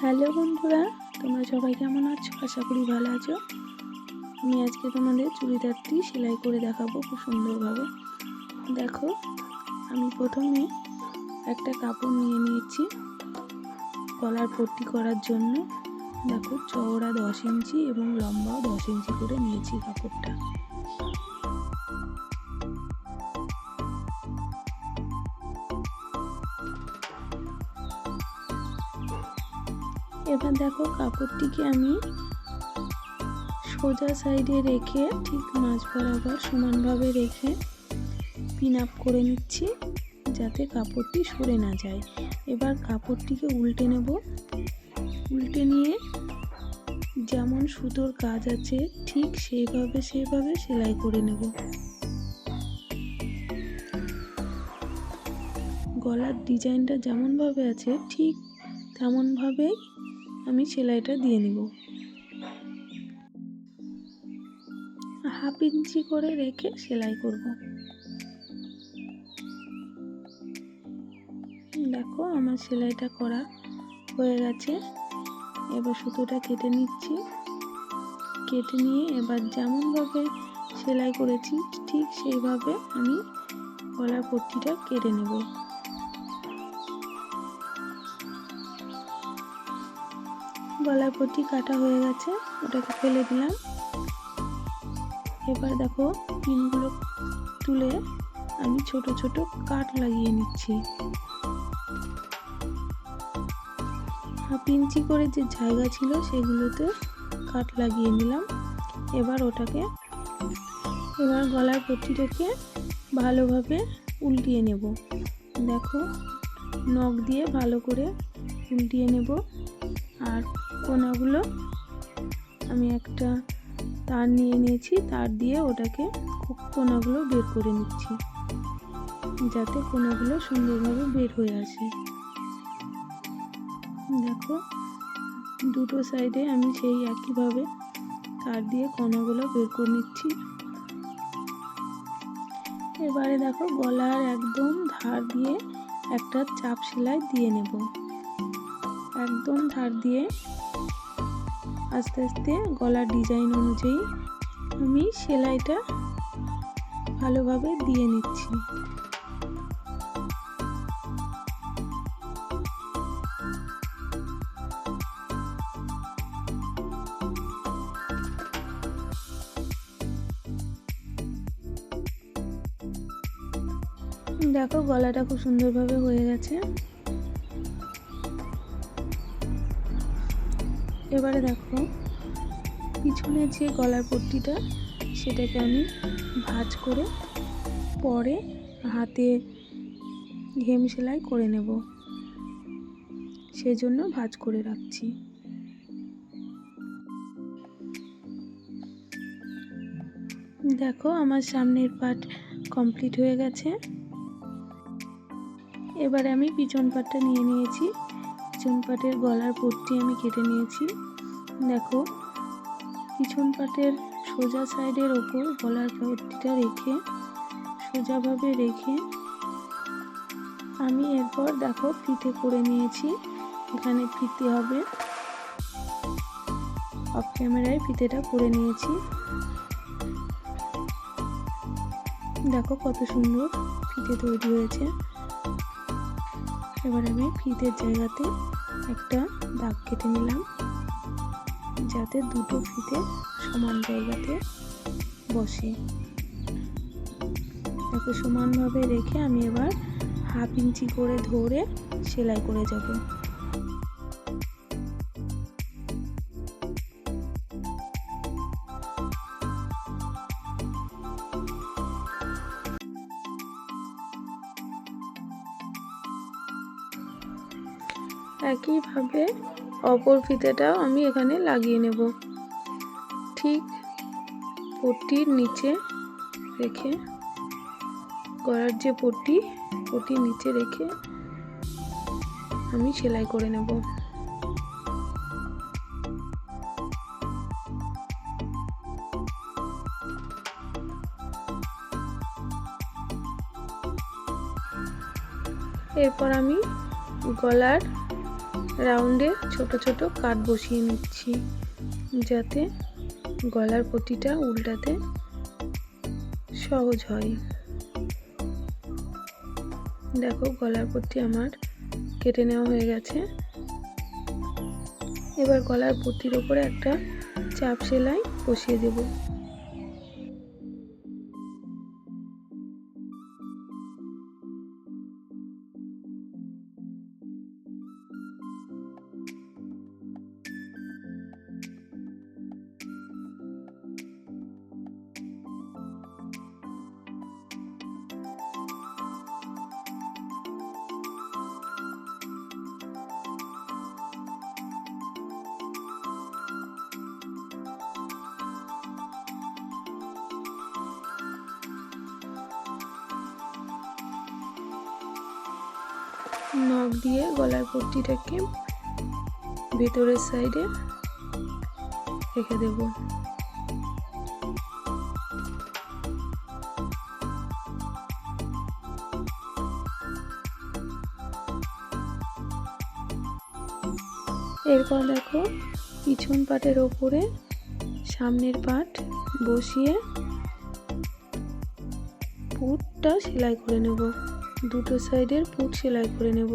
Hello বন্ধুরা, তোমরা সবাই কেমন আছো? আশা করি ভালো আছো। আমি আজকে তোমাদের চুড়িদারটি সেলাই করে দেখাবো খুব সুন্দরভাবে। দেখো, আমি প্রথমে একটা কাপড় নিয়ে নিয়েছি কলার পট্টি করার জন্য। দেখো, চওড়া দশ ইঞ্চি এবং লম্বাও দশ ইঞ্চি করে নিয়েছি কাপড়টা। এবার দেখো কাপড়টিকে আমি সোজা সাইডে রেখে ঠিক মাছ বরাবর সমানভাবে রেখে পিন আপ করে নিচ্ছি যাতে কাপড়টি সরে না যায়। এবার কাপড়টিকে উল্টে নেব। উল্টে নিয়ে যেমন সুতোর কাজ আছে ঠিক সেইভাবে সেইভাবে সেলাই করে নেব। গলার ডিজাইনটা যেমনভাবে আছে ঠিক তেমনভাবেই আমি সেলাইটা দিয়ে নিব। হাফ ইঞ্চি করে রেখে সেলাই করব। দেখো আমার সেলাইটা করা হয়ে গেছে। এবার সুতোটা কেটে নিচ্ছি। কেটে নিয়ে এবার যেমনভাবে সেলাই করেছি, ঠিক সেইভাবে আমি গলার পট্টিটা কেটে নেব। গলার পট্টি কাটা হয়ে গেছে, ওটাকে ফেলে দিলাম। এবার দেখো, পিনগুলো তুলে আমি ছোট ছোট কাট লাগিয়ে নিচ্ছি। হাফ ইঞ্চি করে যে জায়গা ছিল, সেগুলোতে কাট লাগিয়ে নিলাম। এবার ওটাকে, এবার গলার পট্টিটাকে ভালোভাবে উল্টিয়ে নেব। দেখো, নখ দিয়ে ভালো করে উল্টিয়ে নেব। আর কোনাগুলো, আমি একটা তার নিয়ে নিয়েছি, তার দিয়ে ওটাকে কোনাগুলো বের করে নিচ্ছি, যাতে কোনাগুলো সুন্দরভাবে বের হয়ে আসে। দেখো, দুটো সাইডে আমি সেই একইভাবে তার দিয়ে কোনাগুলো বের করে নিচ্ছি। এবারে দেখো, গলার একদম ধার দিয়ে একটা চাপ সেলাই দিয়ে নেব। একদম ধার দিয়ে আস্তে আস্তে গলার ডিজাইন অনুযায়ী আমি সেলাইটা ভালোভাবে দিয়ে নিচ্ছি। দেখো গলাটা খুব সুন্দরভাবে হয়ে গেছে। এবারে দেখো পিছনের যে গলার পট্টিটা, সেটাকে আমি ভাজ করে পরে হাতে ঘেম সেলাই করে নেব। সেজন্য ভাজ করে রাখছি। দেখো, আমার সামনের পার্ট কমপ্লিট হয়ে গেছে। এবারে আমি পিছন পাটটা নিয়ে নিয়েছি। পিছন পাটের গলার পট্টি আমি কেটে নিয়েছি। দেখো, পিছন পাটের সোজা সাইডের ওপর গলার পট্টিটা রেখে, সোজাভাবে রেখে আমি এরপর দেখো ফিতে করে নিয়েছি। এখানে ফিতে হবে। অফ ক্যামেরায় ফিতেটা করে নিয়েছি। দেখো কত সুন্দর ফিতে তৈরি হয়েছে। এবার আমি ফিতের জায়গাতে একটা দাগ কেটে নিলাম। যাতে দুটো ফিতে সমান জায়গাতে বসে। তাকে সমানভাবে রেখে আমি এবার হাফ ইঞ্চি করে ধরে সেলাই করে যাব। একইভাবে অপর ফিতেটাও আমি এখানে লাগিয়ে নেব। ঠিক পট্টির নিচে রেখে, গলার যে পট্টি, পট্টির নিচে রেখে আমি সেলাই করে নেব। এরপর আমি গলার রাউন্ডে ছোট ছোট কাট বসিয়ে নিচ্ছি, যাতে গলার পট্টিটা উল্টাতে সহজ হয়। দেখো গলার পট্টি আমার কেটে নেওয়া হয়ে গেছে। এবার গলার পট্টির ওপরে একটা চাপ সেলাই বসিয়ে দেব। নখ দিয়ে গলার পট্টিটাকে ভেতরের সাইডে রেখে দেব। এরপর দেখো পিছন পাটের ওপরে সামনের পাট বসিয়ে পুটটা সেলাই করে নেব। দুটো সাইডের পুট সেলাই করে নেব।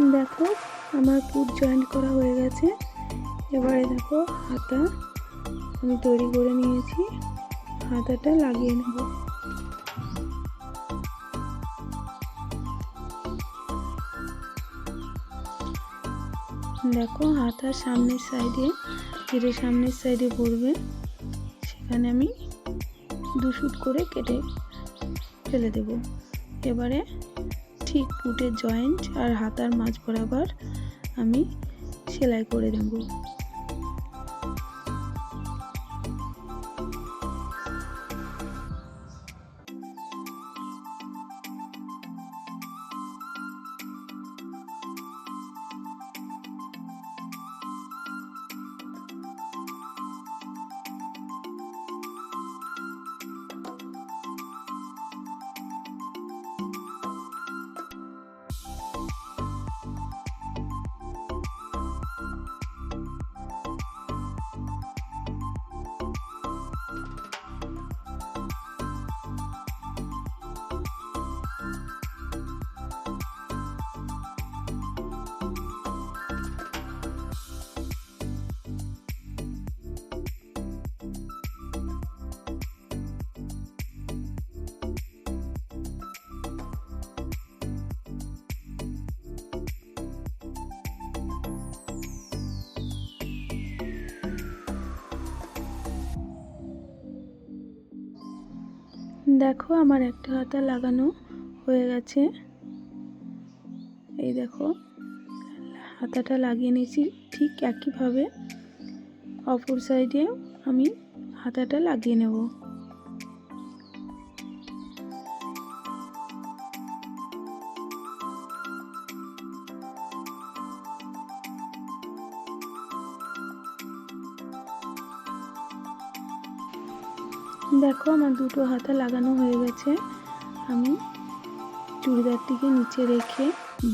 দেখো, আমার পুট জয়েন্ট করা হয়ে গেছে। এবারে দেখো হাতা আমি তৈরি করে নিয়েছি। হাতাটা লাগিয়ে নেব। দেখো হাতার সামনের সাইডে, যেটা সামনের সাইডে পড়বে, সেখানে আমি দু শুট করে কেটে ফেলে দেব। এবারে ঠিক ফুটের জয়েন্ট আর হাতার মাঝ বরাবর আমি সেলাই করে দেব। দেখো আমার একটা হাতা লাগানো হয়ে গেছে। এই দেখো, হাতাটা লাগিয়ে নিয়েছি ঠিক একইভাবে। অপর সাইডে আমি হাতাটা লাগিয়ে নেব। আমার দুটো হাতা লাগানো হয়ে গেছে। আমি চুড়িদারটিকে নিচে রেখে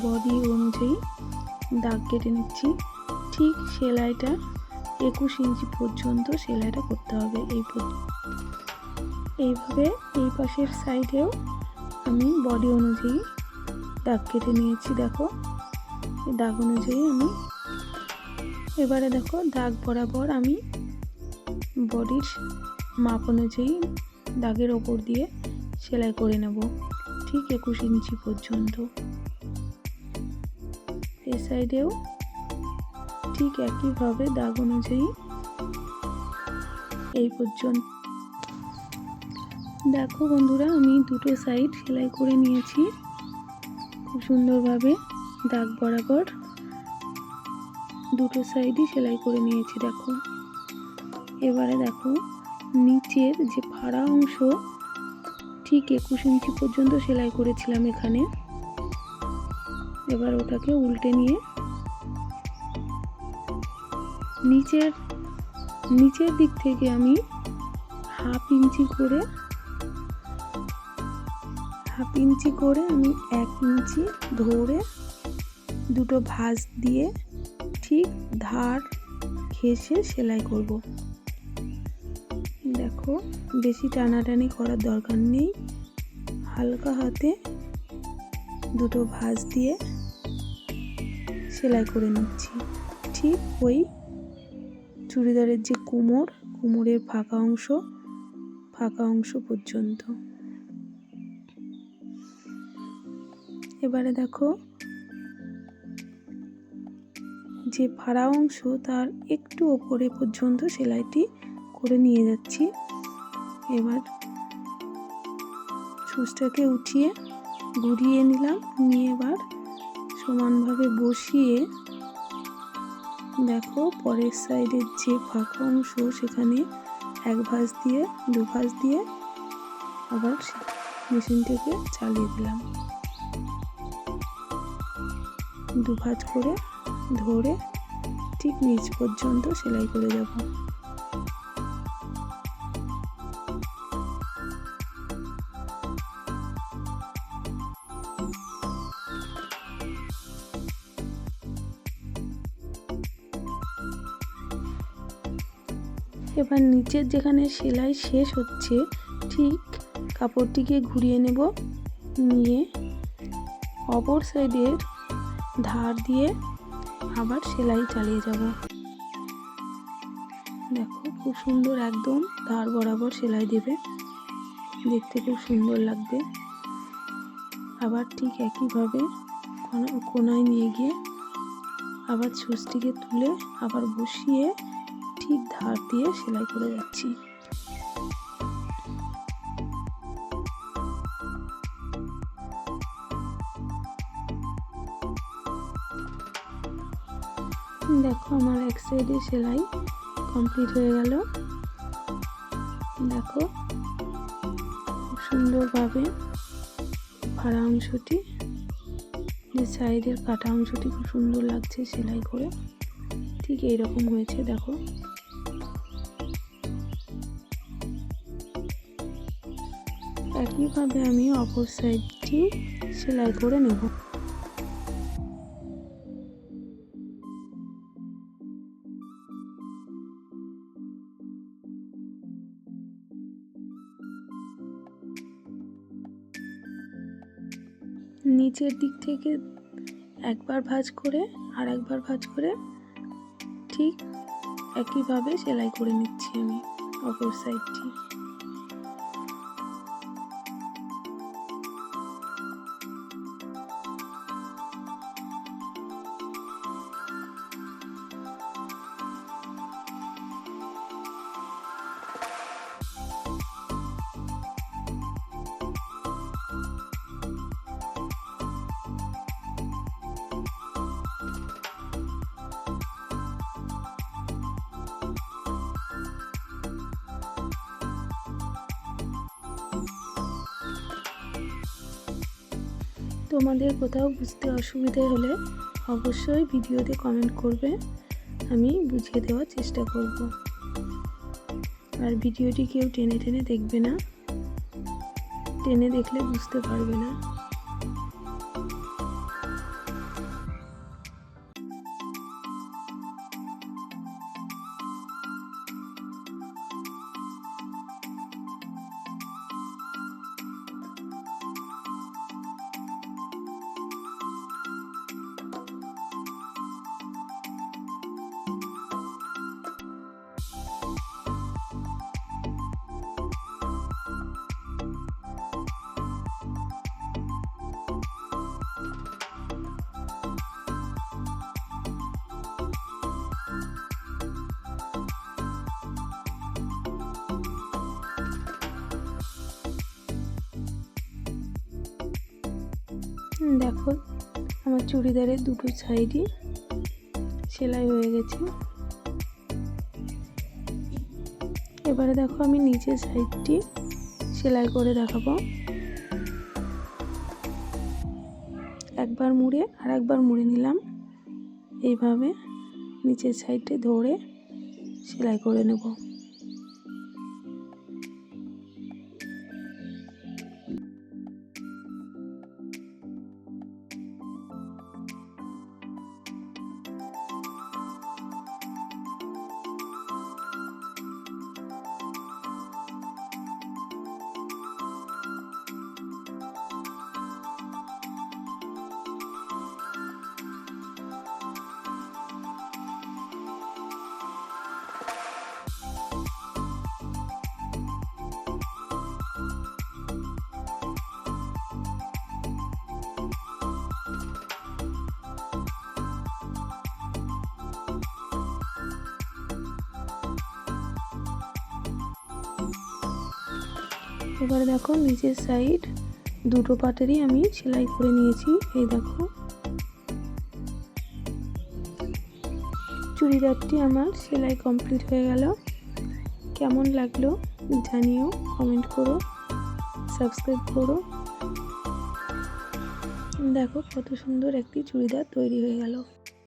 বডি অনুযায়ী দাগ কেটে নিচ্ছি। ঠিক সেলাইটা একুশ ইঞ্চি পর্যন্ত সেলাইটা করতে হবে এই এইভাবে এই পাশের সাইডেও আমি বডি অনুযায়ী দাগ কেটে নিয়েছি, দেখো। দাগ অনুযায়ী আমি এবারে দেখো দাগ বরাবর আমি বডির মাপ অনুযায়ী দাগের ওপর দিয়ে সেলাই করে নেব ঠিক একুশ ইঞ্চি পর্যন্ত। এ সাইডেও ঠিক একইভাবে দাগ অনুযায়ী এই পর্যন্ত। দেখো বন্ধুরা, আমি দুটো সাইড সেলাই করে নিয়েছি। খুব সুন্দরভাবে দাগ বরাবর দুটো সাইডই সেলাই করে নিয়েছি, দেখো। এবারে দেখো নিচের যে ফাড়া অংশ, ঠিক একুশ ইঞ্চি পর্যন্ত সেলাই করেছিলাম এখানে। এবার ওটাকে উল্টে নিয়ে নিচের নিচের দিক থেকে আমি হাফ ইঞ্চি করে, হাফ ইঞ্চি করে আমি এক ইঞ্চি ধরে দুটো ভাঁজ দিয়ে ঠিক ধার ঘেঁষে সেলাই করব। দেখো, বেশি টানাটানি করার দরকার নেই। হালকা হাতে দুটো ভাঁজ দিয়ে সেলাই করে নিচ্ছি। ঠিক ওই চুড়িদারের যে কোমর, কোমরের ফাঁকা অংশ ফাঁকা অংশ পর্যন্ত। এবারে দেখো, যে ফাড়া অংশ তার একটু ওপরে পর্যন্ত সেলাইটি করে নিয়ে যাচ্ছি। এবার সুচটাকে উঠিয়ে ঘুরিয়ে নিলাম। নিয়ে এবার সমানভাবে বসিয়ে দেখো পরের সাইডের যে ফাঁকা অংশ সেখানে এক ভাঁজ দিয়ে, দু ভাঁজ দিয়ে আবার মেশিনটাকে চালিয়ে দিলাম। দু ভাঁজ করে ধরে ঠিক নিচ পর্যন্ত সেলাই করে যাব। এবার নিচের যেখানে সেলাই শেষ হচ্ছে, ঠিক কাপড়টিকে ঘুরিয়ে নেব। নিয়ে অপর সাইডের ধার দিয়ে আবার সেলাই চালিয়ে যাব। দেখো, খুব সুন্দর একদম ধার বরাবর সেলাই দেবে। দেখতে খুব সুন্দর লাগবে। আবার ঠিক একইভাবে কোনায় নিয়ে গিয়ে আবার ছুঁচটিকে তুলে আবার বসিয়ে ঠিক ধার দিয়ে সেলাই করে যাচ্ছি। দেখো আমার এক সাইডে সেলাই কমপ্লিট হয়ে গেল। দেখো খুব সুন্দরভাবে ফাড়া অংশটি, যে সাইডের কাটা অংশটি খুব সুন্দর লাগছে সেলাই করে। ঠিক এইরকম হয়েছে, দেখো। একইভাবে আমি অপর সাইডটি সেলাই করে নেব। নিচের দিক থেকে একবার ভাঁজ করে আর একবার ভাঁজ করে ঠিক একইভাবে সেলাই করে নিচ্ছি আমি অপর সাইডটি। তোমাদের কোথাও বুঝতে অসুবিধে হলে অবশ্যই ভিডিওতে কমেন্ট করবে। আমি বুঝিয়ে দেওয়ার চেষ্টা করব। আর ভিডিওটি কেউ টেনে টেনে দেখবে না। টেনে দেখলে বুঝতে পারবে না। দেখো, আমার চুড়িদারের দুটো সাইডই সেলাই হয়ে গেছে। এবারে দেখো আমি নিচের সাইডটি সেলাই করে দেখাবো। একবার মুড়ে আর একবার মুড়ে নিলাম। এইভাবে নিচের সাইডে ধরে সেলাই করে নেব। এবারে দেখো নিচের সাইড দুটো পাটেরই আমি সেলাই করে নিয়েছি। এই দেখো। চুড়িদারটি আমার সেলাই কমপ্লিট হয়ে গেল। কেমন লাগল জানিও কমেন্ট করো সাবস্ক্রাইব করো। দেখো কত সুন্দর একটি চুড়িদার তৈরি হয়ে গেল।